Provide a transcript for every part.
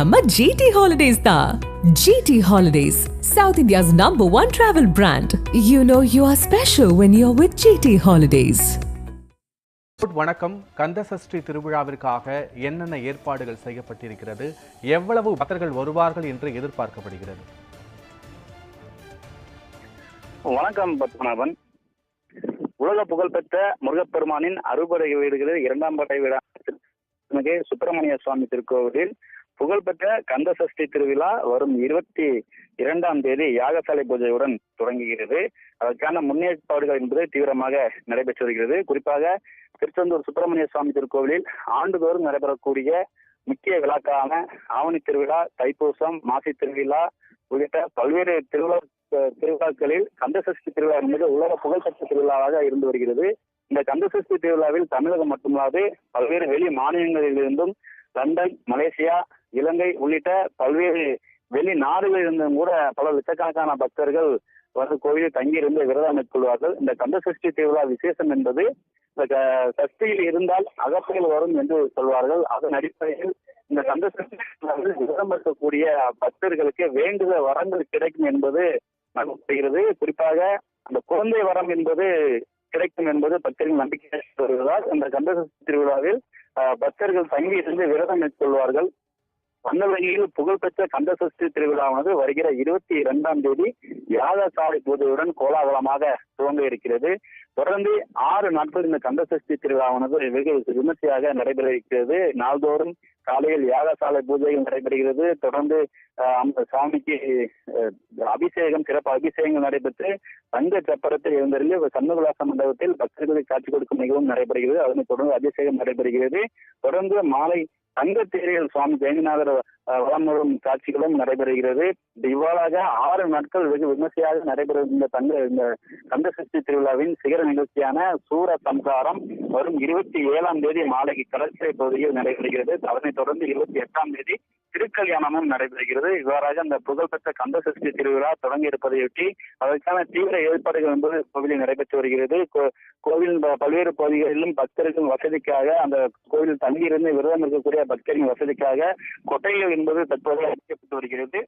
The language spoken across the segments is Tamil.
நம்ம ஜிடி ஹாலிடேஸ் தான் GT Holidays South India's number one travel brand you know you are special when you are with GT Holidays good வணக்கம். கந்தசஷ்டி திருவிழாவிற்காக என்னென்ன ஏற்பாடுகள் செய்யப்பட்டிருக்கிறது? எவ்வளவு பக்தர்கள் வருவார்கள் என்று எதிர்பார்க்கப்படுகிறது? வணக்கம் பத்மநாபன். உலக புகழ்பெற்ற முருகப்பெருமானின் அறுபடை வீடுகளில் இரண்டாம் படை விழா மிகு சுப்பிரமணிய சுவாமி திருக்கோவிலில் புகழ்பெற்ற கந்த சஷ்டி திருவிழா வரும் இருபத்தி இரண்டாம் தேதி யாகசாலை பூஜையுடன் தொடங்குகிறது. அதற்கான முன்னேற்பாடுகள் என்பது தீவிரமாக நடைபெற்று வருகிறது. குறிப்பாக திருச்செந்தூர் சுப்பிரமணிய சுவாமி திருக்கோவிலில் ஆண்டுதோறும் நடைபெறக்கூடிய முக்கிய விழாக்களான ஆவணி திருவிழா தைப்பூசம் மாசி திருவிழா உள்ளிட்ட பல்வேறு திருவிழா திருவிழாக்களில் கந்தசஷ்டி திருவிழா என்பது உலக புகழ்பெற்ற திருவிழாவாக இருந்து வருகிறது. இந்த கந்தசஷ்டி திருவிழாவில் தமிழகம் மட்டுமல்லாது பல்வேறு வெளி மாநிலங்களிலிருந்தும் லண்டன் மலேசியா இலங்கை உள்ளிட்ட பல்வேறு வெளி நாடுகளில் இருந்தும் கூட பல லட்சக்கணக்கான பக்தர்கள் வந்து கோவிலில் தங்கியிருந்து விரதம் மேற்கொள்வார்கள் இந்த கந்தசஷ்டி திருவிழா விசேஷம் என்பது இந்த சஷ்டியில் இருந்தால் அகப்பையில் வரும் என்று சொல்வார்கள். அதன் அடிப்படையில் இந்த கந்தசஷ்டி திருவிழாவில் விரதம் இருக்கக்கூடிய பக்தர்களுக்கு வேண்டுத வரங்கள் கிடைக்கும் என்பது நம்பப்படுகிறது. குறிப்பாக அந்த குழந்தை வரம் என்பது கிடைக்கும் என்பது பக்தர்கள் நம்பிக்கை வருவதால் இந்த கந்தசஷ்டி திருவிழாவில் பக்தர்கள் தங்கி இருந்து விரதம் மேற்கொள்வார்கள். அந்த வகையில் புகழ்பெற்ற கந்தசஷ்டி திருவிழாவானது வருகிற இருபத்தி இரண்டாம் தேதி யாகசாலை பூஜையுடன் கோலாகலமாக துவங்க இருக்கிறது. தொடர்ந்து ஆறு நாட்கள் இந்த கந்தசஷ்டி திருவிழாவானது வெகு விமர்சையாக நடைபெற இருக்கிறது. நாள்தோறும் காலையில் யாகசாலை பூஜைகள் நடைபெறுகிறது. தொடர்ந்து அந்த சாமிக்கு அபிஷேகம் சிறப்பு அபிஷேகங்கள் நடைபெற்று தங்க சப்பரத்தில் இருந்திருந்து சண்முகலாச மண்டபத்தில் பக்தர்களுக்கு காட்சி கொடுக்கும் நிகழ்வும் நடைபெறுகிறது. அதனைத் தொடர்ந்து அபிஷேகம் நடைபெறுகிறது. தொடர்ந்து மாலை தங்க தேரியல் சுவாமி ஜெயந்திநாதர் வளம் வரும் காட்சிகளும் நடைபெறுகிறது. இவ்வாறாக ஆறு நாட்கள் வெகு விமர்சையாக நடைபெறும் இந்த தங்க இந்த கந்தசஷ்டி திருவிழாவின் சிகர நிகழ்ச்சியான சூர சம்சாரம் வரும் இருபத்தி ஏழாம் தேதி மாலைக்கு கடற்கரை பகுதியில் நடைபெறுகிறது. அதனைத் தொடர்ந்து இருபத்தி எட்டாம் தேதி திருக்கல்யாணமும் நடைபெறுகிறது. இவ்வாறாக அந்த புகழ்பெற்ற கந்தசஷ்டி திருவிழா தொடங்கி இருப்பதையொட்டி அதற்கான தீவிர ஏற்பாடுகள் என்பது கோவிலில் நடைபெற்று வருகிறது. கோ- கோவில் பல்வேறு பகுதிகளிலும் பக்தர்கள் வசதிக்காக அந்த கோவில் தங்கியிருந்து விரதம் இருக்கக்கூடிய பக்தரின் வசதிக்காக கொட்டைகள் என்பது தற்போது அறிவிக்கப்பட்டு வருகிறது.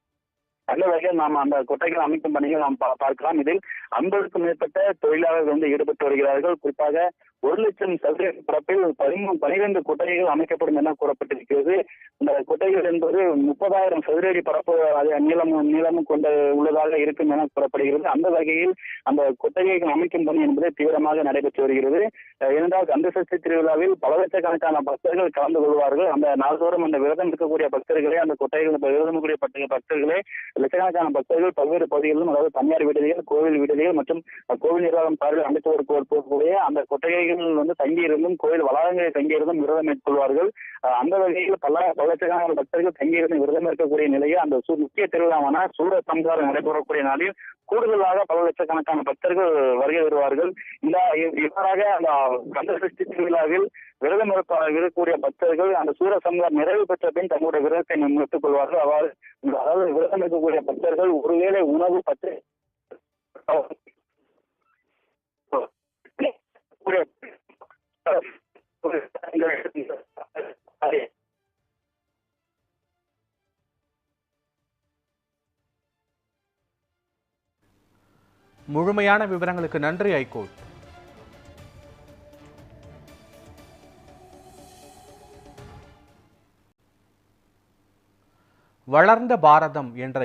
நல்ல வகையில் நாம் அந்த கொட்டைகள் அமைக்கும் பணிகள் நாம் பார்க்கலாம். இதில் ஐம்பதுக்கும் மேற்பட்ட தொழிலாளர்கள் வந்து ஈடுபட்டு வருகிறார்கள். குறிப்பாக ஒரு லட்சம் சதுர பரப்பில் பதிமூணு பனிரெண்டு கொட்டைகள் அமைக்கப்படும் என கூறப்பட்டிருக்கிறது. இந்த கொட்டைகள் என்பது முப்பதாயிரம் சதுர அடி பரப்பு அது நீளமும் நீளமும் கொண்ட உள்ளதாக இருக்கும் என கூறப்படுகிறது. அந்த வகையில் அந்த கொட்டகைகள் அமைக்கும் பணி என்பது தீவிரமாக நடைபெற்று வருகிறது. இரண்டாவது அந்த சஷ்டி திருவிழாவில் பல லட்சக்கணக்கான பக்தர்கள் கலந்து கொள்வார்கள். அந்த நாள்தோறும் அந்த விரதம் இருக்கக்கூடிய பக்தர்களே அந்த கொட்டைகள் விரதம் கூடிய பக்தர்களே லட்சக்கணக்கான பக்தர்கள் பல்வேறு பகுதிகளிலும் அதாவது தனியார் விடுதிகள் கோவில் விடுதிகள் மற்றும் கோவில் நிர்வாகம் சார்பில் அமைத்து வரக்கூடிய அந்த கொட்டகைகள் வந்து தங்கியிருந்தும் கோவில் வளாகங்களில் தங்கியிருந்தும் விரதம் மேற்கொள்வார்கள். அந்த வகையில் பல பல லட்சக்கணக்கான பக்தர்கள் தங்கியிருந்து விரதம் இருக்கக்கூடிய நிலையில் அந்த சு- முக்கிய திருவிழாவான சூர சம்சாரம் நடைபெறக்கூடிய நாளில் கூடுதலாக பல லட்சக்கணக்கான பக்தர்கள் வருகை வருவார்கள் இந்த இவ்வாறாக அந்த கந்த சஷ்டி திருவிழாவில் விரதம் இருக்கக்கூடிய பக்தர்கள் அந்த சூர சம்சாரம் நிறைவு பெற்ற பின் தங்களுடைய விரதத்தை நிறுத்திக் கொள்வார்கள். அவ்வாறு அதாவது விரதம் இருக்கக்கூடிய பக்தர்கள் ஒருவேளை உணவு பற்றி முழுமையான விவரங்களுக்கு நன்றி ஐகோர்ட். வளர்ந்த பாரதம் என்ற